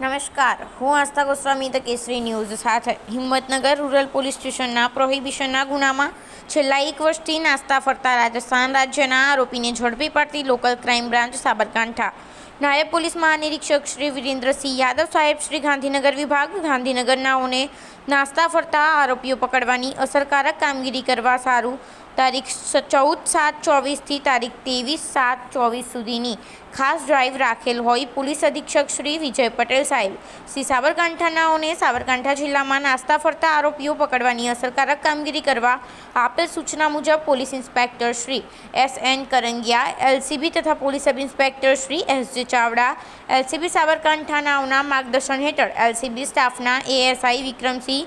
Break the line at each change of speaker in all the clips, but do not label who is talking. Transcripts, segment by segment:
નમસ્કાર. હું Astha Goswami, the Kesari news. સાથે હિંમતનગર રૂરલ પોલીસ સ્ટેશનના પ્રોહિબિશનના ગુનામાં છેલ્લા એક વર્ષથી નાસ્તા ફરતા રાજસ્થાન રાજ્યના આરોપીને ઝડપી પાડતી લોકલ ક્રાઇમ બ્રાન્ચ સાબરકાંઠા. નાયબ પોલીસ મહાનિરીક્ષક શ્રી વિરેન્દ્રસિંહ યાદવ સાહેબ, શ્રી ગાંધીનગર વિભાગ ગાંધીનગરનાઓને નાસ્તા ફરતા આરોપીઓ પકડવાની અસરકારક કામગીરી કરવા સારું તારીખ ચૌદ સાત ચોવીસથી તારીખ ત્રેવીસ સાત ચોવીસ સુધીની ખાસ ડ્રાઈવ રાખેલ હોય પોલીસ અધિક્ષક શ્રી વિજય પટેલ સાહેબ. શ્રી સાબરકાંઠાનાઓને સાબરકાંઠા જિલ્લામાં નાસ્તા ફરતા આરોપીઓ પકડવાની અસરકારક કામગીરી કરવા આપેલ સૂચના મુજબ police inspector Shri S N Karangiya, LCB તથા police sub inspector Shri S J Chavda, LCB સાબરકાંઠાનાઓના માર્ગદર્શન હેઠળ એલસીબી સ્ટાફના એએસઆઈ વિક્રમસિંહ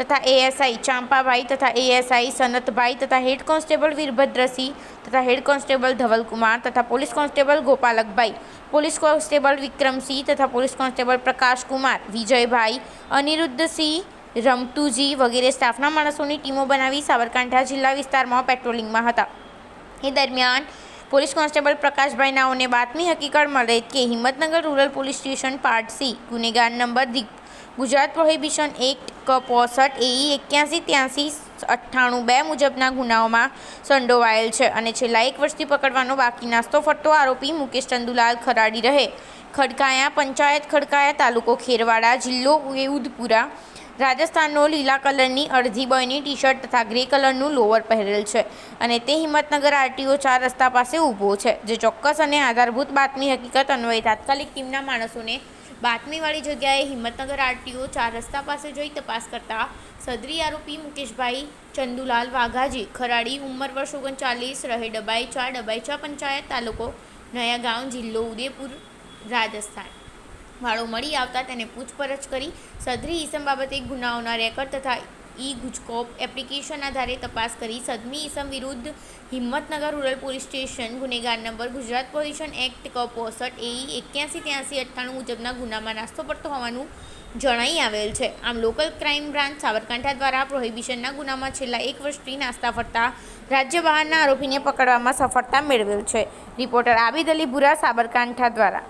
તથા એએસઆઈ ચાંપાભાઈ તથા એએસઆઈ સનતભાઈ તથા હેડ કોન્સ્ટેબલ વીરભદ્રસિંહ તથા હેડ કોન્સ્ટેબલ ધવલકુમાર તથા police constable Gopalakbhai, police constable Vikramsinh તથા પોલીસ કોન્સ્ટેબલ પ્રકાશકુમાર, વિજયભાઈ, અનિરુદ્ધસિંહ, રમતુજી વગેરે સ્ટાફના માણસોની ટીમો બનાવી સાબરકાંઠા જિલ્લા વિસ્તારમાં પેટ્રોલિંગમાં હતા. એ દરમિયાન પોલીસ કોન્સ્ટેબલ પ્રકાશભાઈ નાઓને બાતમી હકીકત મળે કે Himmatnagar rural police station part C, ગુનેગાર નંબર દી, ગુજરાત પ્રોહિબિશન એક્ટ ક પોસઠ, એઈ એક્યાસી ત્યાંસી અઠ્ઠાણું બે મુજબના ગુનાઓમાં સંડોવાયેલ છે અને છેલ્લા એક વર્ષથી પકડવાનો બાકી નાસ્તો ફરતો આરોપી મુકેશ ચંદુલાલ ખરાડી રહે. ખડકાયા પંચાયત, ખડકાયા તાલુકો ખેરવાડા જિલ્લો ઉદપુરા રાજસ્થાનનો લીલા કલરની અડધી બોયની ટી શર્ટ તથા ગ્રે કલરનું લોવર પહેરેલ છે અને તે હિંમતનગર આરટીઓ ચાર રસ્તા પાસે ઊભો છે, જે ચોક્કસ અને આધારભૂત બાતમી હકીકત અન્વયે તાત્કાલિક ટીમના માણસોને બાતમીવાળી જગ્યાએ હિંમતનગર આરટીઓ ચાર રસ્તા પાસે જઈ તપાસ કરતા સદરી આરોપી મુકેશભાઈ ચંદુલાલ વાઘાજી, ખરાડી ઉંમર વર્ષ ઓગણચાલીસ, રહે ડબાઈ ચાર, ડબાઈ ચા પંચાયત તાલુકો નયા ગાંવ જિલ્લો ઉદયપુર રાજસ્થાન. વાળો મળી આવતા તેને પૂછપરછ કરી સદરી ઈસમ બાબતે ગુનાઓના રેકર્ડ તથા ઈ ગુજકોપ એપ્લિકેશન આધારે તપાસ કરી સદમી ઈસમ વિરુદ્ધ હિંમતનગર રૂરલ પોલીસ સ્ટેશન ગુનેગાર નંબર ગુજરાત પોલ્યુશન એક્ટ ક પોસઠ એઈ એક્યાસી ત્યાંસી અઠ્ઠાણું મુજબના ગુનામાં નાસ્તો પડતો હોવાનું જણાઈ આવેલ છે. આમ લોકલ ક્રાઇમ બ્રાન્ચ સાબરકાંઠા દ્વારા પ્રોહિબિશનના ગુનામાં છેલ્લા એક વર્ષથી નાસ્તા ફરતા રાજ્ય બહારના આરોપીને પકડવામાં સફળતા મેળવેલ છે. રિપોર્ટર આબિદ અલી ભુરા સાબરકાંઠા દ્વારા.